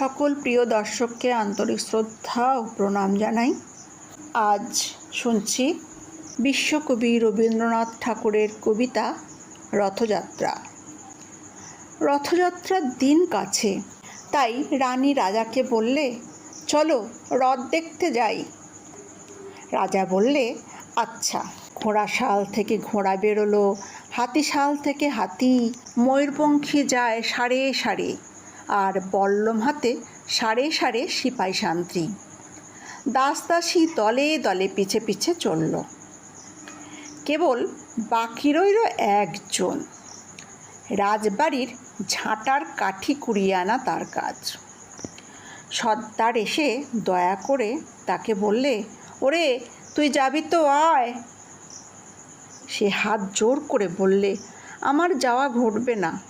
সকল প্রিয় দর্শককে আন্তরিক শ্রদ্ধা ও প্রণাম জানাই। আজ শুনছি বিশ্বকবি রবীন্দ্রনাথ ঠাকুরের কবিতা রথযাত্রা। রথযাত্রার দিন কাছে, তাই রানী রাজাকে বললে, চলো রথ দেখতে যাই। রাজা বললে আচ্ছা ঘোড়া শাল থেকে ঘোড়া বেরোলো, হাতি শাল থেকে হাতি, ময়ূরপঙ্খী যায় সারে সারে। আর হাতে সারে সারে সিপাই শান্তি দাস দাসী দলে দলে পিছে পিছে চলল। কেবল বাকি রইল একজন। রাজবাড়ির ঝাঁটার কাঠি কুড়িয়ে আনা তার কাজ। সর্দার এসে দয়া করে তাকে বললে, ওরে, তুই যাবি তো আয়। সে হাত জোর করে বললে, আমার যাওয়া ঘটবে না।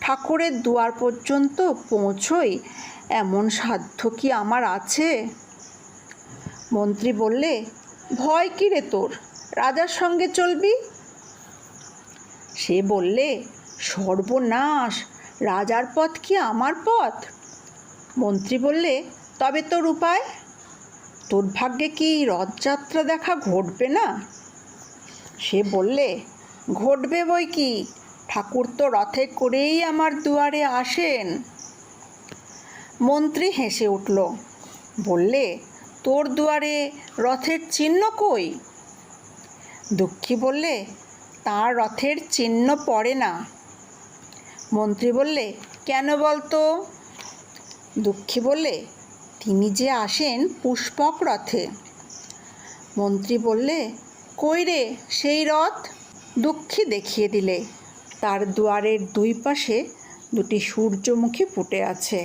ঠাকুরের দুয়ার পর্যন্ত পৌঁছই। এমন সাধ্য কি আমার আছে? মন্ত্রী বললে, ভয় কি রে তোর? রাজার সঙ্গে চলবি? সে বললে, সর্বনাশ! রাজার পথ কি আমার পথ? মন্ত্রী বললে, তবে তোর উপায়? তোর ভাগ্যে কি রথযাত্রা দেখা ঘটবে না? সে বললে, ঘটবে বই কি? ঠাকুর তো রথে করেই আমার দুয়ারে আসেন। মন্ত্রী হেসে উঠল, বললে তোর দুয়ারে রথের চিহ্ন কই? দুঃখী বললে, তার রথের চিহ্ন পড়ে না। মন্ত্রী বললে, কেন বলতো? দুঃখী বললে, তিনি যে আসেন পুষ্পক রথে। মন্ত্রী বললে, কই রে সেই রথ? দুঃখী দেখিয়ে দিলে তার দুয়ারের দুই পাশে দুটি সূর্যমুখী ফুটে আছে।